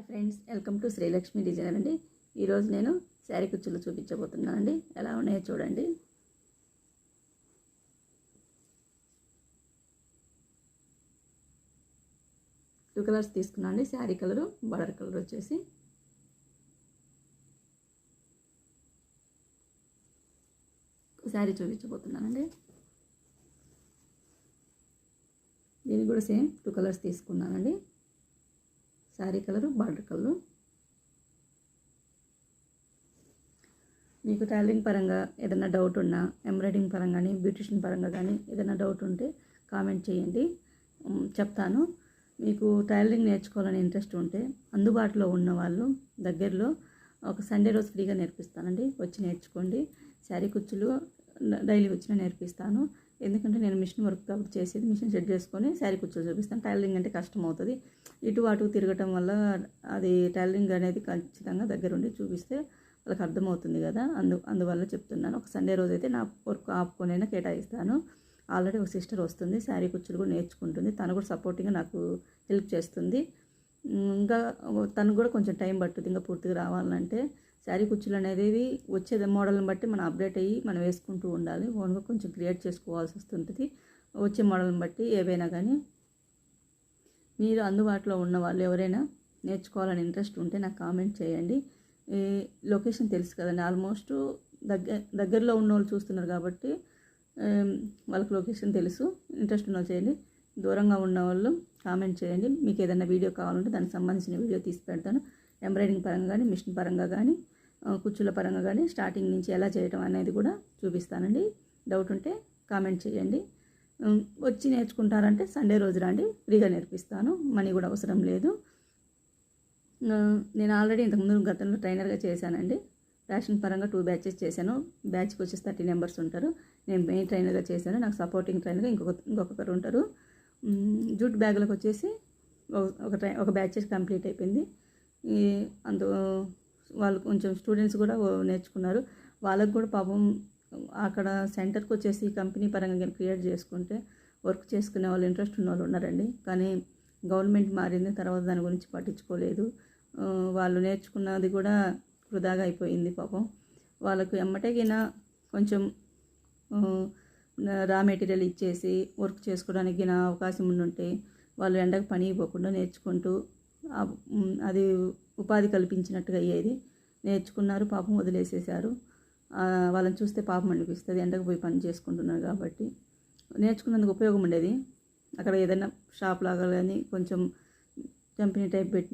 Hi friends welcome to Srilakshmi designer అండి. ఈరోజు నేను శారీ కుచ్చులు చూపించబోతున్నానండి. ఎలా ఉన్నాయో చూడండి. టూ కలర్స్ తీసుకున్నాను అండి శారీ కలరు బార్డర్ కలర్ వచ్చేసి. శారీ చూపించబోతున్నానండి. దీనికి కూడా సేమ్ టూ కలర్స్ తీసుకున్నానండి. Sari colour border colour. మీకు టైలరింగ్ పరంగా ఏదైనా డౌట్ ఉన్నా ఎంబ్రాయిడింగ్ పరంగా కానీ బ్యూటిషియన్ పరంగా కానీ ఏదైనా డౌట్ ఉంటే కామెంట్ చేయండి. చెప్తాను. మీకు టైలరింగ్ నేర్చుకోవాలని ఇంట్రెస్ట్ ఉంటే అందుబాటులో ఉన్న వాళ్ళు దగ్గరలో ఒక సండే రోజు ఫ్రీగా నేర్పిస్తానండి. వచ్చి నేర్చుకోండి. శారీ కుచ్చులు డైలీ వచ్చిన నేర్పిస్తాను. ఎందుకంటే నేను మిషన్ వర్క్ కాబట్టి చేసేది మిషన్ సెట్ చేసుకొని శారీ కుచ్చులు చూపిస్తాను. టైలరింగ్ అంటే కష్టం అవుతుంది. ఇటు అటు తిరగటం వల్ల అది టైలరింగ్ అనేది ఖచ్చితంగా దగ్గరుండి చూపిస్తే వాళ్ళకి అర్థమవుతుంది కదా. అందు అందువల్ల చెప్తున్నాను. ఒక సండే రోజు అయితే నా వర్క్ ఆపుకొనైనా కేటాయిస్తాను. ఆల్రెడీ ఒక సిస్టర్ వస్తుంది. శారీ కుచ్చులు కూడా నేర్చుకుంటుంది. తను కూడా సపోర్టింగ్గా నాకు హెల్ప్ చేస్తుంది. ఇంకా తను కూడా కొంచెం టైం పట్టుద్ది. ఇంకా పూర్తిగా రావాలంటే శారీ కుచ్చులు అనేది వచ్చే మోడల్ని బట్టి మనం అప్డేట్ అయ్యి మనం వేసుకుంటూ ఉండాలి. ఓన్గా కొంచెం క్రియేట్ చేసుకోవాల్సి వస్తుంటుంది. వచ్చే మోడల్ని బట్టి ఏవైనా కానీ మీరు అందుబాటులో ఉన్న వాళ్ళు ఎవరైనా నేర్చుకోవాలని ఇంట్రెస్ట్ ఉంటే నాకు కామెంట్ చేయండి. లొకేషన్ తెలుసు కదండి. ఆల్మోస్ట్ దగ్గర దగ్గరలో ఉన్న వాళ్ళు చూస్తున్నారు కాబట్టి వాళ్ళకి లొకేషన్ తెలుసు. ఇంట్రెస్ట్ ఉన్న వాళ్ళు చేయండి. దూరంగా ఉన్న వాళ్ళు కామెంట్ చేయండి. మీకు ఏదైనా వీడియో కావాలంటే దానికి సంబంధించిన వీడియో తీసి పెడతాను. ఎంబ్రాయిడింగ్ పరంగా కానీ మిషన్ పరంగా కానీ కుచ్చుల పరంగా కానీ స్టార్టింగ్ నుంచి ఎలా చేయటం అనేది కూడా చూపిస్తానండి. డౌట్ ఉంటే కామెంట్ చేయండి. వచ్చి నేర్చుకుంటారంటే సండే రోజు రండి ఫ్రీగా నేర్పిస్తాను మనీ కూడా అవసరం లేదు. నేను ఆల్రెడీ ఇంతకుముందు గతంలో ట్రైనర్గా చేశానండి. ఫ్యాషన్ పరంగా టూ బ్యాచెస్ చేశాను. బ్యాచ్కి వచ్చేసి థర్టీ మెంబర్స్ ఉంటారు. నేను మెయిన్ ట్రైనర్గా చేశాను. నాకు సపోర్టింగ్ ట్రైనర్గా ఇంకొక ఇంకొకరు ఉంటారు. జూట్ బ్యాగులకు వచ్చేసి ఒక- ఒక ట్రై ఒక బ్యాచెస్ కంప్లీట్ అయిపోయింది. ఈ అందు వాళ్ళు కొంచెం స్టూడెంట్స్ కూడా నేర్చుకున్నారు. వాళ్ళకు కూడా పాపం అక్కడ సెంటర్కి వచ్చేసి కంపెనీ పరంగా క్రియేట్ చేసుకుంటే వర్క్ చేసుకునే వాళ్ళు ఇంట్రెస్ట్ ఉన్న వాళ్ళు ఉన్నారండి. కానీ గవర్నమెంట్ మారింది తర్వాత దాని గురించి పట్టించుకోలేదు. వాళ్ళు నేర్చుకున్నది కూడా వృధాగా అయిపోయింది పాపం. వాళ్ళకు ఎమ్మటగిన కొంచెం రా మెటీరియల్ ఇచ్చేసి వర్క్ చేసుకోవడానికి నా అవకాశం ఉండుంటే వాళ్ళు ఎండకు పని పోకుండా నేర్చుకుంటూ అది ఉపాధి కల్పించినట్టుగా అయ్యేది. నేర్చుకున్నారు పాపం వదిలేసేసారు వాళ్ళని చూస్తే పాపం అనిపిస్తుంది. ఎండకు పోయి పని చేసుకుంటున్నారు కాబట్టి. నేర్చుకున్నందుకు ఉపయోగం ఉండేది. అక్కడ ఏదైనా షాప్ లాగా కానీ కొంచెం కంపెనీ టైప్ పెట్టి